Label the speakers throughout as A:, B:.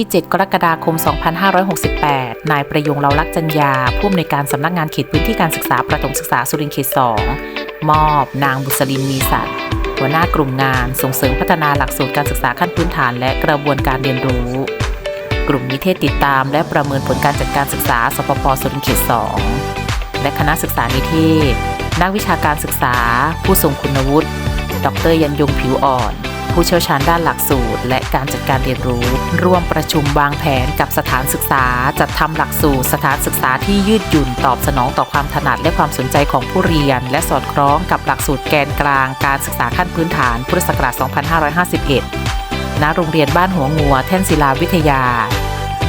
A: ที่ 7 กรกฎาคม 2568 นายประยงเราลักษณ์จัญญาผู้อำนวยการสำนักงานเขตพื้นที่การศึกษาประถมศึกษาสุรินทร์เขต 2 มอบ นางบุษลินมีสัตว์หัวหน้ากลุ่มงานส่งเสริมพัฒนาหลักสูตรการศึกษาขั้นพื้นฐานและกระบวนการเรียนรู้ กลุ่มนิเทศติดตาม และประเมินผลการจัดการศึกษา สปปสุรินทร์เขต 2 และคณะศึกษานิเทศ นักวิชาการศึกษา ผู้ทรงคุณวุฒิ ดรยันยงผิวอ่อน ผู้เชี่ยวชาญด้านหลักสูตร และการจัดการเรียนรู้ ร่วมประชุมวางแผนกับสถานศึกษา จัดทำหลักสูตร สถานศึกษาที่ยืดหยุ่นตอบสนองต่อความถนัดและความสนใจของผู้เรียน และสอดคล้องกับหลักสูตรแกนกลาง การศึกษาขั้นพื้นฐาน พุทธศักราช 2551 ณ โรงเรียนบ้านหัวงัว แท่นศิลาวิทยา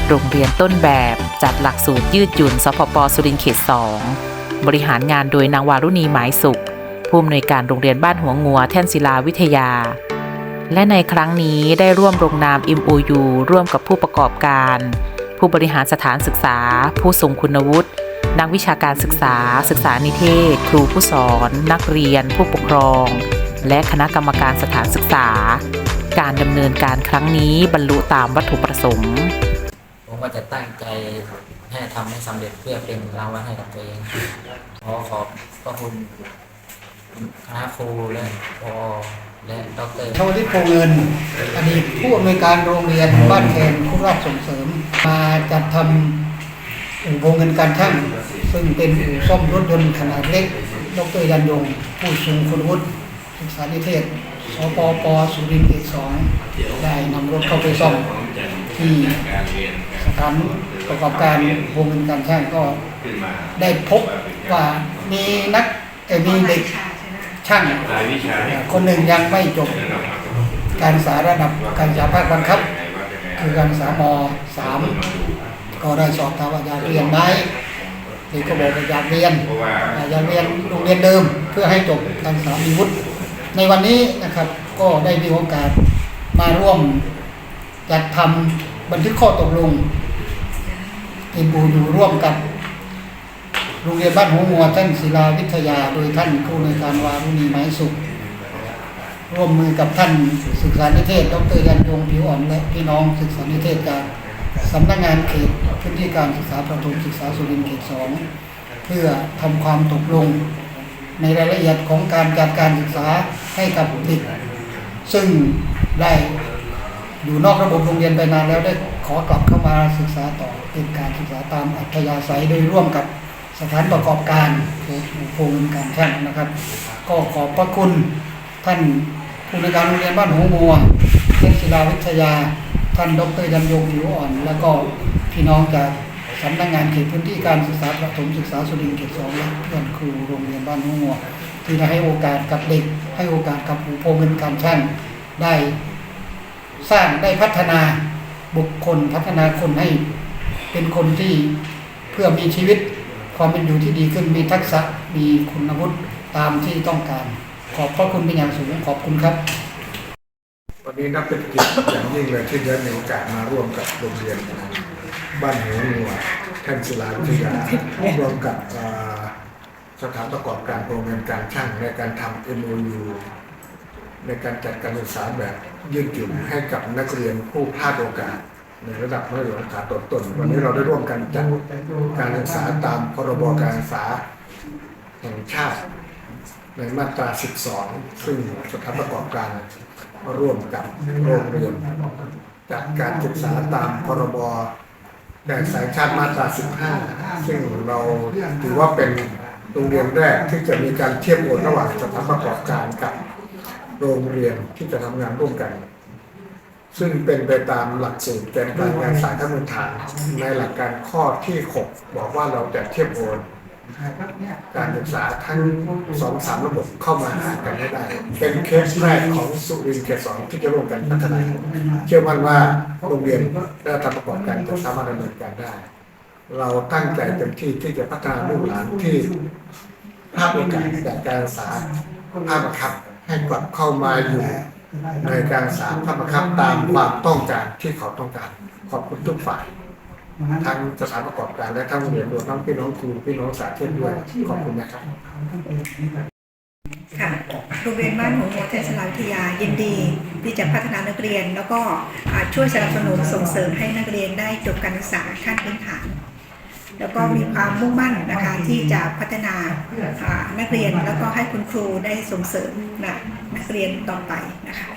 A: โรงเรียนต้นแบบ จัดหลักสูตรยืดหยุ่น สพปสุรินทร์เขต 2 บริหารงานโดยนางวารุณีหมายสุขผู้อำนวยการโรงเรียนบ้านหัวงัว แท่นศิลาวิทยา และในครั้งนี้ได้ร่วมลงนาม MOU ร่วมกับผู้ประกอบการ ผู้บริหารสถานศึกษา ผู้ทรงคุณวุฒินักวิชาการศึกษา ศึกษานิเทศ ครูผู้สอน นักเรียน ผู้ปกครอง และคณะกรรมการสถานศึกษา การดำเนินการครั้งนี้บรรลุตามวัตถุประสงค์
B: ผมก็จะตั้งใจให้ทำให้สำเร็จเพื่อเป็นรางวัลให้กับตัวเอง ขอขอบพระคุณคณะครูและพอ และดอกเตอร
C: ชาวลิตโพเงิน อดีตผู้อำนวยการโรงเรียนบ้านแคนผู้รับส่งเสริม มาจัดทำอู่โพเงินการช่างซึ่งเป็นอู่ซ่อมรถยนต์ขนาดเล็ก ดรยันยง ผู้ทรงคุณวุฒิศึกษานิเทศ สปปสุรินทร์เขตสองได้นำรถเข้าไปซ่อมที่สถานประกอบการโพเงินการช่างก็ได้พบว่ามีนักเอ่อมีเด็ก ช่างคนหนึ่งยังไม่จบ การศึกษาระดับการศึกษาภาคบังคับ คือการศึกษามสามก็ได้สอบถามว่าอยากเรียนไหมเด็กก็บอกว่าอยากเรียนอยากเรียนโรงเรียนเดิม เพื่อให้จบการศึกษามีวุฒิในวันนี้นะครับก็ได้มีโอกาสมาร่วมจัดทำบันทึกข้อตกลงอินบูอยู่ร่วมกับ โรงเรียนบ้านหัวงัวท่านศิลาวิทยา โดยท่านผู้ในวยการวารุณีไม้สุข ร่วมมือกับท่านศึกษานิเทศ ดรยันยงผิวอ่อนและพี่น้องศึกษานิเทศจากสำนักงานเขตพื้นที่การศึกษาประถมศึกษาสุรินทร์เขตสองเพื่อทำความตกลง ในรายละเอียดของการจัดการศึกษาให้กับเด็กซึ่งได้อยู่นอกระบบโรงเรียนไปนานแล้วได้ขอกลับเข้ามาศึกษาต่อเป็นการศึกษาตามอัธยาศัยโดยร่วมกับ สถานประกอบการโครงการช่างนะครับ ก็ขอบพระคุณท่านผู้ในการโรงเรียนบ้านหัวงัวเทศศิลาวิทยา ท่านดรยันยงผิวอ่อน แล้วก็พี่น้องจากสำนักงานเขตพื้นที่การศึกษาประถมศึกษาสุรินทร์เขตสองและเพื่อนครูโรงเรียนบ้านหัวงัวที่ได้ให้โอกาสกับเด็ก ให้โอกาสกับผู้โพเงินการช่างได้สร้างได้พัฒนาบุคคลพัฒนาคนให้เป็นคนที่เพื่อมีชีวิต ความเป็นอยู่ที่ดีขึ้นมีทักษะมีคุณวุฒิตามที่ต้องการ ขอบพระคุณเป็นอย่างสูงขอบคุณครับ
D: วันนี้นับเป็นเกียรติอย่างยิ่งเลยที่ได้มีโอกาสมาร่วมกับโรงเรียนบ้านหัวงัวแท่นศิลาวิทยาร่วมกับสถานประกอบการโรงเรียนการช่างในการทำ MOU ในการจัดการศึกษาแบบยืดหยุ่นให้กับนักเรียนผู้พลาดโอกาส ในระดับมัธยมศึกษาต้นๆวันนี้เราได้ร่วมกันจัดการศึกษาตามพรบการศึกษาแห่งชาติ ในมาตรา 12 ซึ่งสถานประกอบการร่วมกับโรงเรียนจัดการศึกษาตามพรบการศึกษาแห่งชาติมาตรา 15 ซึ่งเราถือว่าเป็นโรงเรียนแรกที่จะมีการเทียบโอนระหว่างสถานประกอบการกับโรงเรียนที่จะทำงานร่วมกัน ซึ่งเป็นไปตามหลักสูตรแกนกลางการศึกษาขั้นพื้นฐานในหลักการข้อที่ 6 บอกว่าเราจะเทียบโอนการศึกษาทั้งสองสามระบบเข้ามาหากันให้ได้ เป็นเคสแรกของสุรินทร์เขตสองที่จะร่วมกันพัฒนาเชื่อมั่นว่าโรงเรียนและทำประกอบการจะสามารถดำเนินการได้ เราตั้งใจเต็มที่ที่จะพัฒนาลูกหลานที่ภาพโอกาสจากการศึกษาภาพบังคับให้กลับเข้ามาอยู่ ในการศึกษาภาพบังคับตามความต้องการที่เขาต้องการ ขอบคุณทุกฝ่ายทั้งสถานประกอบการและทั้งโรงเรียนรวมทั้งพี่น้องครูพี่น้องสาธิตด้วยขอบคุณนะครับ
E: ค่ะโรงเรียนบ้านหัวหัวเทศบาวิทยายินดี ที่จะพัฒนานักเรียน แล้วก็ช่วยสนับสนุนส่งเสริมให้นักเรียนได้จบการศึกษาขั้นพื้นฐาน แล้วก็มีความมุ่งมั่นนะคะที่จะพัฒนานักเรียนแล้วก็ให้คุณครูได้ส่งเสริมนะนักเรียนต่อไปนะคะ